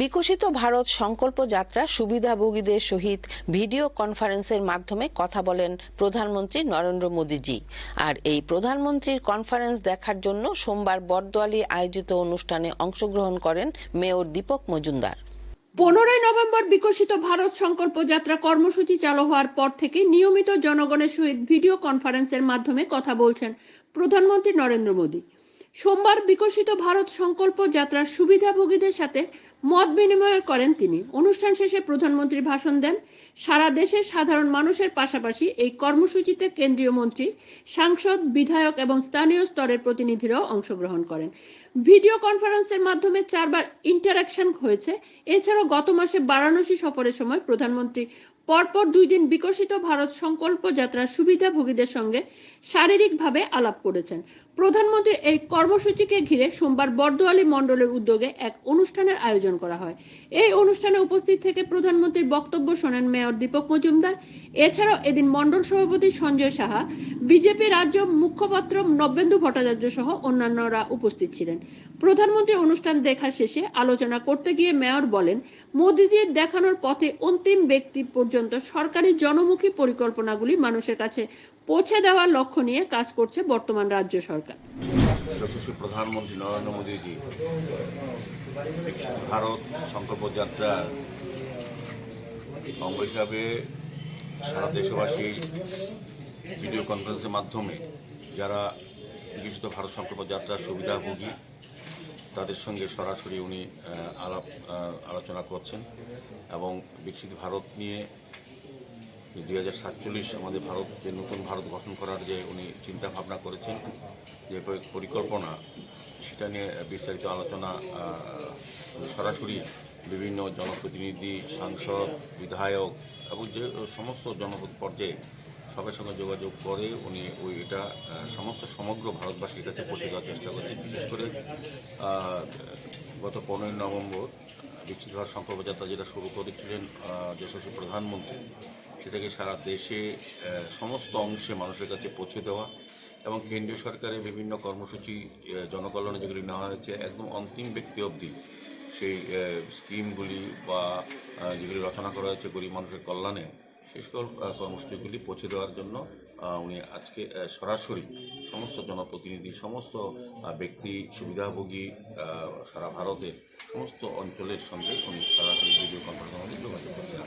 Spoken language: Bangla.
বিকশিত ভারত সংকল্প যাত্রা সুবিধাভোগীদের সহিত ভিডিও কনফারেন্সের মাধ্যমে কথা বলেন প্রধানমন্ত্রী নরেন্দ্র মোদীজি। আর এই প্রধানমন্ত্রীর কনফারেন্স দেখার জন্য সোমবার বরদোয়ালি আয়োজিত অনুষ্ঠানে অংশগ্রহণ করেন মেয়র দীপক মজুমদার। পনেরোই নভেম্বর বিকশিত ভারত সংকল্প যাত্রা কর্মসূচি চালু হওয়ার পর থেকে নিয়মিত জনগণের সহিত ভিডিও কনফারেন্সের মাধ্যমে কথা বলছেন প্রধানমন্ত্রী নরেন্দ্র মোদী। সোমবার বিকশিত ভারত সংকল্প যাত্রার সুবিধাভোগীদের সাথে মত বিনিময় করেন তিনি। অনুষ্ঠান শেষে প্রধানমন্ত্রী ভাষণ দেন। সারা দেশের সাধারণ মানুষের পাশাপাশি এই কর্মসূচিতে কেন্দ্রীয় মন্ত্রী, সাংসদ, বিধায়ক এবং স্থানীয় স্তরের প্রতিনিধিরাও অংশগ্রহণ করেন। ভিডিও কনফারেন্সের মাধ্যমে চারবার ইন্টারাকশন হয়েছে। এছাড়াও গত মাসে বারাণসী সফরের সময় প্রধানমন্ত্রী পরপর দুই দিন বিকশিত ভারত সংকল্প যাত্রার সুবিধাভোগীদের সঙ্গে শারীরিকভাবে আলাপ করেছেন। প্রধানমন্ত্রীর এই কর্মসূচিকে ঘিরে সোমবার বর্দোয়ালি মণ্ডলের উদ্যোগে এক অনুষ্ঠানের আয়োজন করা হয়। এই অনুষ্ঠানে উপস্থিত থেকে প্রধানমন্ত্রীর বক্তব্য শোনেন মেয়র দীপক মজুমদার। এছাড়াও এদিন মণ্ডল সভাপতি সঞ্জয় সাহা, বিজেপি রাজ্য মুখপাত্র নব্যেন্দু ভট্টাচার্য সহ অন্যান্যরা উপস্থিত ছিলেন। প্রধানমন্ত্রী অনুষ্ঠান দেখা শেষে আলোচনা করতে গিয়ে মেয়র বলেন, মোদীজির দেখানোর পথে অন্তিম ব্যক্তি পর্যন্ত সরকারি জনমুখী পরিকল্পনাগুলি মানুষের কাছে পৌঁছে দেওয়ার লক্ষ্য নিয়ে কাজ করছে বর্তমান রাজ্য সরকার। প্রধানমন্ত্রী নরেন্দ্র মোদীজি, ভারত সংকল্প যাত্রার অঙ্গ হিসাবে সারা দেশবাসী ভিডিও কনফারেন্সের মাধ্যমে যারা বিকশিত ভারত সংকল্প যাত্রার সুবিধাভোগী। তাদের সঙ্গে সরাসরি উনি আলাপ আলোচনা করছেন এবং বিকশিত ভারত নিয়ে দুই হাজার সাতচল্লিশ আমাদের ভারত, যে নতুন ভারত গঠন করার যে উনি চিন্তা ভাবনা করেছেন, যে পরিকল্পনা, সেটা নিয়ে বিস্তারিত আলোচনা সরাসরি বিভিন্ন জনপ্রতিনিধি, সাংসদ, বিধায়ক এবং যে সমস্ত জনপদ পর্যায়ে সবার সঙ্গে যোগাযোগ করে উনি ওই এটা সমস্ত সমগ্র ভারতবাসীর কাছে পৌঁছে দেওয়ার চেষ্টা করছেন বিশেষ করে গত পনেরোই নভেম্বর বিকশিত ভারত সংকল্প যাত্রা যেটা শুরু করেছিলেন যশস্বী প্রধানমন্ত্রী সেটাকে সারা দেশে সমস্ত অংশে মানুষের কাছে পৌঁছে দেওয়া এবং কেন্দ্রীয় সরকারের বিভিন্ন কর্মসূচি জনকল্যাণে যেগুলি নেওয়া হয়েছে। একদম অন্তিম ব্যক্তি অবধি সেই স্কিমগুলি বা যেগুলি রচনা করা হয়েছে গরিব মানুষের কল্যাণে সেই সকল কর্মসূচিগুলি পৌঁছে দেওয়ার জন্য উনি আজকে সরাসরি সমস্ত জনপ্রতিনিধি, সমস্ত ব্যক্তি, সুবিধাভোগী সারা ভারতের সমস্ত অঞ্চলের সঙ্গে উনি সরাসরি ভিডিও কনফারেন্সের মাধ্যমে যোগাযোগ করছেন।